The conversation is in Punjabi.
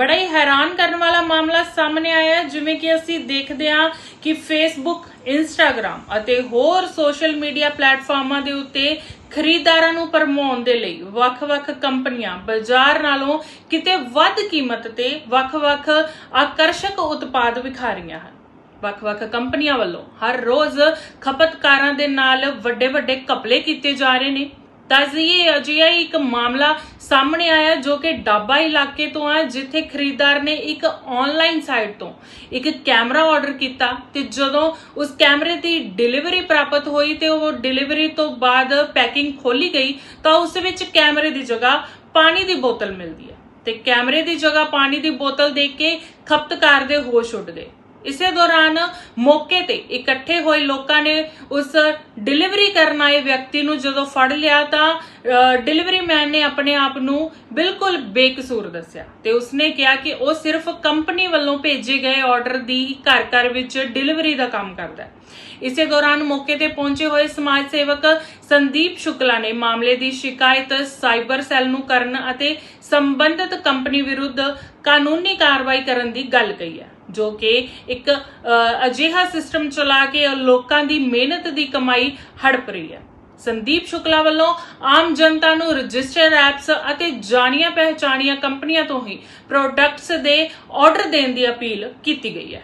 ਬੜਾ ਹੀ ਹੈਰਾਨ ਕਰਨ ਵਾਲਾ ਮਾਮਲਾ ਸਾਹਮਣੇ ਆਇਆ ਜਿਵੇਂ ਕਿ ਅਸੀਂ ਦੇਖਦੇ ਹਾਂ ਕਿ ਫੇਸਬੁੱਕ ਇੰਸਟਾਗ੍ਰam ਅਤੇ ਹੋਰ ਸੋਸ਼ਲ ਮੀਡੀਆ ਪਲੇਟਫਾਰਮਾਂ ਦੇ ਉੱਤੇ ਖਰੀਦਦਾਰਾਂ ਨੂੰ ਪਰਮਾਉਣ ਦੇ ਲਈ ਵੱਖ-ਵੱਖ ਕੰਪਨੀਆਂ ਬਾਜ਼ਾਰ ਨਾਲੋਂ ਕਿਤੇ ਵੱਧ ਕੀਮਤ ਤੇ ਵੱਖ-ਵੱਖ ਆਕਰਸ਼ਕ ਉਤਪਾਦ ਵਿਖਾ ਰਹੀਆਂ ਹਨ। ਵੱਖ-ਵੱਖ ਕੰਪਨੀਆਂ ਵੱਲੋਂ ਹਰ ਰੋਜ਼ ਖਪਤਕਾਰਾਂ ਦੇ ਨਾਲ ਵੱਡੇ-ਵੱਡੇ ਘਪਲੇ ਕੀਤੇ ਜਾ ਰਹੇ ਨੇ। ਦੱਸ ਦਈਏ ਅਜਿਹਾ ਹੀ ਇੱਕ ਮਾਮਲਾ ਸਾਹਮਣੇ ਆਇਆ ਜੋ ਕਿ ਡਾਬਾ ਇਲਾਕੇ ਤੋਂ ਆ ਜਿੱਥੇ ਖਰੀਦਦਾਰ ਨੇ ਇੱਕ ਆਨਲਾਈਨ ਸਾਈਟ ਤੋਂ ਇੱਕ ਕੈਮਰਾ ਆਰਡਰ ਕੀਤਾ ਤੇ ਜਦੋਂ ਉਸ ਕੈਮਰੇ ਦੀ ਡਿਲੀਵਰੀ ਪ੍ਰਾਪਤ ਹੋਈ ਤੇ ਉਹ ਡਿਲੀਵਰੀ ਤੋਂ ਬਾਅਦ ਪੈਕਿੰਗ ਖੋਲੀ ਗਈ, ਤਾਂ ਉਸ ਵਿੱਚ ਕੈਮਰੇ ਦੀ ਜਗ੍ਹਾ ਪਾਣੀ ਦੀ ਬੋਤਲ ਮਿਲਦੀ ਹੈ ਤੇ ਕੈਮਰੇ ਦੀ ਜਗ੍ਹਾ ਪਾਣੀ ਦੀ ਬੋਤਲ ਦੇਖ ਕੇ ਖਪਤਕਾਰ ਦੇ ਹੋਸ਼ ਉੱਡ ਗਏ ਇਸੇ ਦੌਰਾਨ ਮੌਕੇ ਤੇ ਇਕੱਠੇ ਹੋਏ ਲੋਕਾਂ ਨੇ ਉਸ ਡਿਲੀਵਰੀ ਕਰਨ ਆਏ ਵਿਅਕਤੀ ਨੂੰ ਜਦੋਂ ਫੜ ਲਿਆ ਤਾਂ ਡਿਲੀਵਰੀ ਮੈਨ ਨੇ ਆਪਣੇ ਆਪ ਨੂੰ ਬਿਲਕੁਲ ਬੇਕਸੂਰ ਦੱਸਿਆ ਤੇ ਉਸਨੇ ਕਿਹਾ ਕਿ ਉਹ ਸਿਰਫ ਕੰਪਨੀ ਵੱਲੋਂ ਭੇਜੇ ਗਏ ਆਰਡਰ ਦੀ ਘਰ ਘਰ ਵਿੱਚ ਡਿਲੀਵਰੀ ਦਾ ਕੰਮ ਕਰਦਾ ਹੈ। ਇਸੇ ਦੌਰਾਨ ਮੌਕੇ ਤੇ ਪਹੁੰਚੇ ਹੋਏ ਸਮਾਜ ਸੇਵਕ ਸੰਦੀਪ ਸ਼ੁਕਲਾ ਨੇ ਮਾਮਲੇ ਦੀ ਸ਼ਿਕਾਇਤ ਸਾਈਬਰ ਸੈੱਲ ਨੂੰ ਕਰਨ ਅਤੇ ਸੰਬੰਧਿਤ ਕੰਪਨੀ ਵਿਰੁੱਧ ਕਾਨੂੰਨੀ ਕਾਰਵਾਈ ਕਰਨ ਦੀ ਗੱਲ ਕਹੀ ਹੈ। ਜੋ ਕਿ ਇੱਕ ਅਜਿਹਾ ਸਿਸਟਮ ਚਲਾ ਕੇ ਲੋਕਾਂ ਦੀ ਮਿਹਨਤ ਦੀ ਕਮਾਈ ਹੜਪ ਰਹੀ ਹੈ। ਸੰਦੀਪ ਸ਼ੁਕਲਾ ਵੱਲੋਂ ਆਮ ਜਨਤਾ ਨੂੰ ਰਜਿਸਟਰ ਐਪਸ ਅਤੇ ਜਾਣੀਆਂ ਪਹਿਚਾਣੀਆਂ ਕੰਪਨੀਆਂ ਤੋਂ ਹੀ ਪ੍ਰੋਡਕਟਸ ਦੇ ਆਰਡਰ ਦੇਣ ਦੀ ਅਪੀਲ ਕੀਤੀ ਗਈ ਹੈ।